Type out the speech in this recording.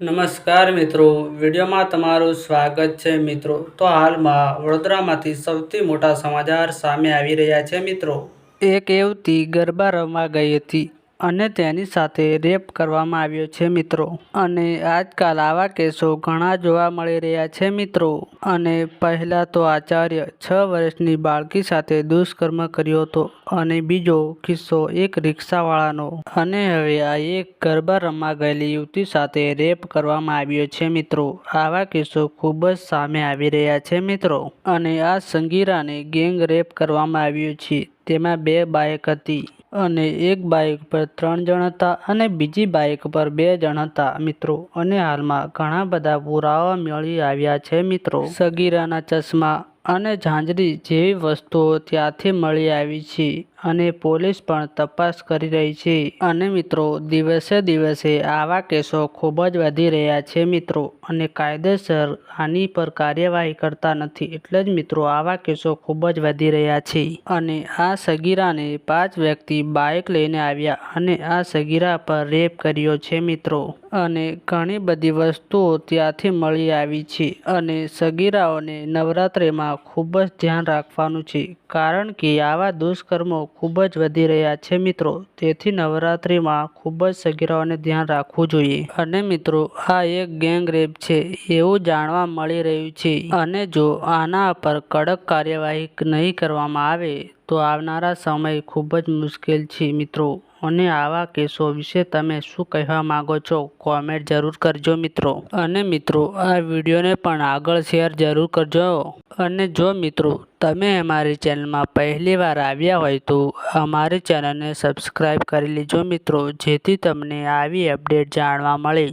નમસ્કાર મિત્રો. વિડીયોમાં તમારું સ્વાગત છે મિત્રો. તો હાલમાં વડોદરામાંથી સૌથી મોટા સમાચાર સામે આવી રહ્યા છે મિત્રો. એક યુવતી ગરબા રમવા ગઈ હતી. અને તેની સાથે રેપ કરવામાં આવ્યો છે, મિત્રો. અને આજકાલ આવા કેસો ઘણા જોવા મળી રહ્યા છે, મિત્રો. અને પહેલાં તો આચાર્ય છ વર્ષની બાળકી સાથે દુષ્કર્મ કર્યો હતો અને બીજો કિસ્સો એક રિક્ષાવાળાનો. અને હવે આ એક ગરબા રમવા ગયેલી યુવતી સાથે રેપ કરવામાં આવ્યો છે, મિત્રો. આવા કેસો ખૂબ જ સામે આવી રહ્યા છે, મિત્રો. અને આ સંગીરાને ગેંગ રેપ કરવામાં આવ્યું છે. તેમાં બે બાઇક હતી. અને એક બાઇક પર ત્રણ જણ હતા અને બીજી બાઇક પર બે જણ હતા, મિત્રો. અને હાલમાં ઘણા બધા પુરાવા મળી આવ્યા છે, મિત્રો. સગીરાના ચશ્મા અને ઝાંઝરી જેવી વસ્તુઓ ત્યાંથી મળી આવી છે. અને પોલીસ પણ તપાસ કરી રહી છે. અને મિત્રો, દિવસે દિવસે આવા કેસો ખૂબ જ વધી રહ્યા છે મિત્રો. અને કાયદેસર આની પર કાર્યવાહી કરતા નથી. એટલે જ મિત્રો, આવા કેસો ખૂબ જ વધી રહ્યા છે. અને આ સગીરાને પાંચ વ્યક્તિ બાઇક લઈને આવ્યા અને આ સગીરા પર રેપ કર્યો છે મિત્રો. અને ઘણી બધી વસ્તુઓ ત્યાંથી મળી આવી છે. અને સગીરાઓને નવરાત્રિમાં ખૂબ જ ધ્યાન રાખવાનું છે. કારણ કે આવા દુષ્કર્મો ખૂબ જ વધી રહ્યા છે મિત્રો. તેથી નવરાત્રિમાં ખૂબ જ સગીરાઓને ધ્યાન રાખવું જોઈએ. અને મિત્રો, આ એક ગેંગ રેપ છે, એવું જાણવા મળી રહ્યું છે. અને જો આના પર કડક કાર્યવાહી નહીં કરવામાં આવે, તો આવનારા સમય ખૂબ જ મુશ્કેલ છે, મિત્રો. અને આવા કેસો વિશે તમે શું કહેવા માંગો છો, કોમેન્ટ જરૂર કરજો, મિત્રો. અને મિત્રો, આ વિડીયોને પણ આગળ શેર જરૂર કરજો. અને જો મિત્રો, તમે અમારી ચેનલમાં પહેલી વાર આવ્યા હોય તો અમારી ચેનલને સબસ્ક્રાઈબ કરી લેજો મિત્રો, જેથી તમને આવી અપડેટ જાણવા મળે.